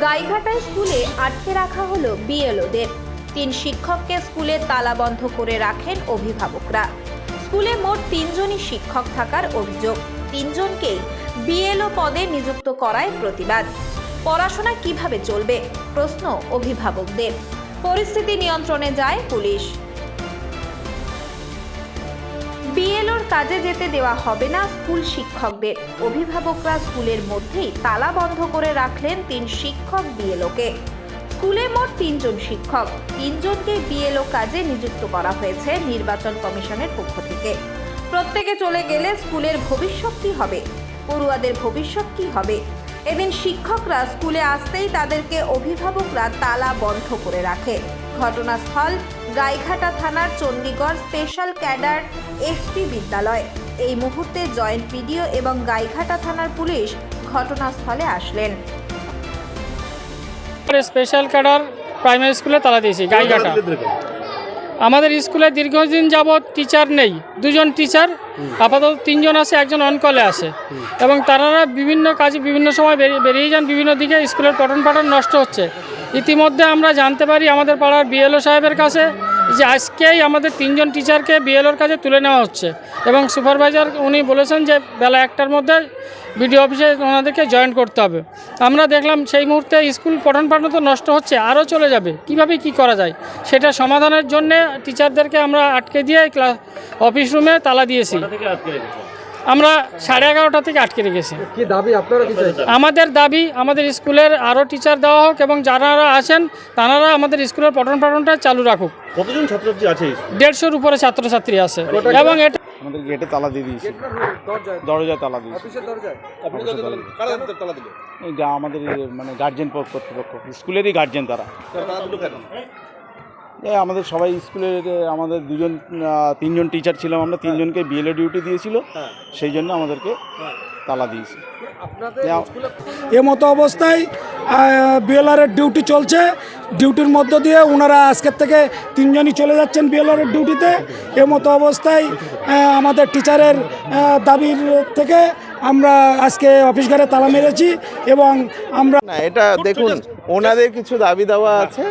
গাইঘাটায় স্কুলে আটকে রাখা হলো বিএলওদের। তিন শিক্ষককে স্কুলে তালা বন্ধ করে রাখেন অভিভাবকরা। স্কুলে মোট তিনজনই শিক্ষক থাকার অভিযোগ। তিনজনকেই বিএলও পদে নিযুক্ত করায় প্রতিবাদ। পড়াশোনা কীভাবে চলবে? প্রশ্ন অভিভাবকদের। পরিস্থিতি নিয়ন্ত্রণে যায় পুলিশ। বিএলওর কাজে যেতে দেওয়া হবে না স্কুল শিক্ষকদের। অভিভাবকরা স্কুলের মধ্যেই তালা বন্ধ করে রাখলেন তিন শিক্ষক বিএলওকে। স্কুলে মোট তিনজন শিক্ষক। তিনজনকে বিএলও কাজে নিযুক্ত করা হয়েছে নির্বাচন কমিশনের পক্ষ থেকে। প্রত্যেকে চলে গেলে স্কুলের ভবিষ্যৎ কি হবে? পড়ুয়াদের ভবিষ্যৎ কি হবে? এদিন শিক্ষকরা স্কুলে আসতেই তাদেরকে অভিভাবকরা তালা বন্ধ করে রাখে। ঘটনাস্থল গাইঘাটা থানার চণ্ডীগড় স্পেশাল ক্যাডার এসপি বিদ্যালয়। এই মুহূর্তে জয়েন্ট পিডিও এবং গাইঘাটা থানার পুলিশ ঘটনাস্থলে আসলেন। স্পেশাল ক্যাডার প্রাইমারি স্কুলে তালা দিয়েছি গাইঘাটা। আমাদের স্কুলে দীর্ঘদিন যাবৎ টিচার নেই দুজন টিচার আপাতত তিনজন আছে একজন অনকলে আছে। এবং তারা বিভিন্ন কাজে বিভিন্ন সময় বেরিয়ে- বেরিয়ে যান বিভিন্ন দিকে স্কুলের পঠন পাঠন নষ্ট হচ্ছে। ইতিমধ্যে আমরা জানতে পারি আমাদের পাড়ার বিএলও সাহেবের কাছে যে আজকেই আমাদের তিনজন টিচারকে বিএলওর কাছে তুলে নেওয়া হচ্ছে এবং সুপারভাইজার উনি বলেছেন যে বেলা একটার মধ্যে বিডিও অফিসে ওনাদেরকে জয়েন করতে হবে। আমরা দেখলাম সেই মুহূর্তে স্কুল পঠন পাঠন তো নষ্ট হচ্ছে, আরও চলে যাবে। কীভাবে কি করা যায়? সেটা সমাধানের জন্যে টিচারদেরকে আমরা আটকে দিয়ে ক্লাস অফিস রুমে তালা দিয়েছি। আমরা সাড়ে এগারোটা থেকে আটকে রেখেছি। কি দাবি আপনারা কি আমাদের দাবি আমাদের স্কুলের আরও টিচার দেওয়া হোক এবং যারা আসেন তারা আমাদের স্কুলের পঠন পাঠনটা চালু রাখুক। কতজন ছাত্রছাত্রী আছে দেড়শোর উপরে ছাত্রছাত্রী আছে এবং এটা আমাদের গেটে তালা দিয়ে দিয়েছি। তালা দিয়েছি। আমাদের মানে গার্জেন কর্তৃপক্ষ। স্কুলেরই গার্জেন তারা। আমাদের সবাই স্কুলের আমাদের দুজন তিনজন টিচার ছিলাম আমরা তিনজনকে বিএলএ ডিউটি দিয়েছিল। হ্যাঁ। সেই জন্য আমাদেরকে তালা দিয়েছি। স্কুলে এমতো অবস্থায় বিএলআরের ডিউটি চলছে। ডিউটির মধ্য দিয়ে ওনারা আজকের থেকে তিনজনই চলে যাচ্ছেন বিএলআরের ডিউটিতে এমতো অবস্থায় আমাদের টিচারের দাবির থেকে আমরা আজকে অফিস ঘরে তালা মেরেছি এবং আমরা না, এটা দেখুন, ওনাদের কিছু দাবি দাওয়া আছে।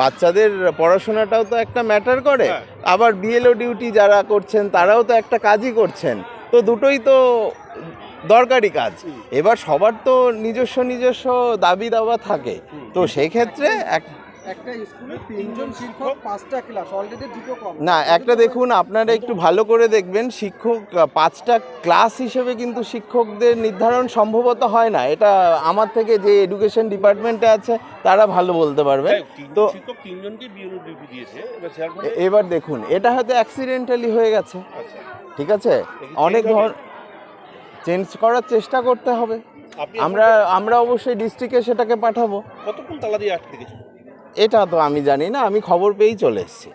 বাচ্চাদের পড়াশোনাটাও তো একটা ম্যাটার করে। আবার বিএলও ডিউটি যারা করছেন, তারাও তো একটা কাজই করছেন। তো দুটোই তো দরকারি কাজ। এবার সবার তো নিজস্ব নিজস্ব দাবি দাওয়া থাকে। তো সেক্ষেত্রে এক একটা স্কুলে তিনজন শিক্ষক পাঁচটা ক্লাস অলরেডি দুটো কম। না একটা দেখুন আপনারা একটু ভালো করে দেখবেন শিক্ষক পাঁচটা ক্লাস হিসেবে কিন্তু শিক্ষকদের নির্ধারণ সম্ভবত হয় না। এটা আমার থেকে যে এডুকেশন ডিপার্টমেন্টে আছে তারা ভালো বলতে পারবে। তো এবার দেখুন এটা হয়তো অ্যাক্সিডেন্টালি হয়ে গেছে। আচ্ছা। ঠিক আছে? অনেক ধর চেঞ্জ করার চেষ্টা করতে হবে। আমরা আমরা অবশ্যই ডিস্ট্রিক্টে সেটাকে পাঠাবো। কতক্ষণ তালা দিয়ে আটকে গেছে? এটা তো আমি জানি না আমি খবর পেয়েই চলে এসেছি।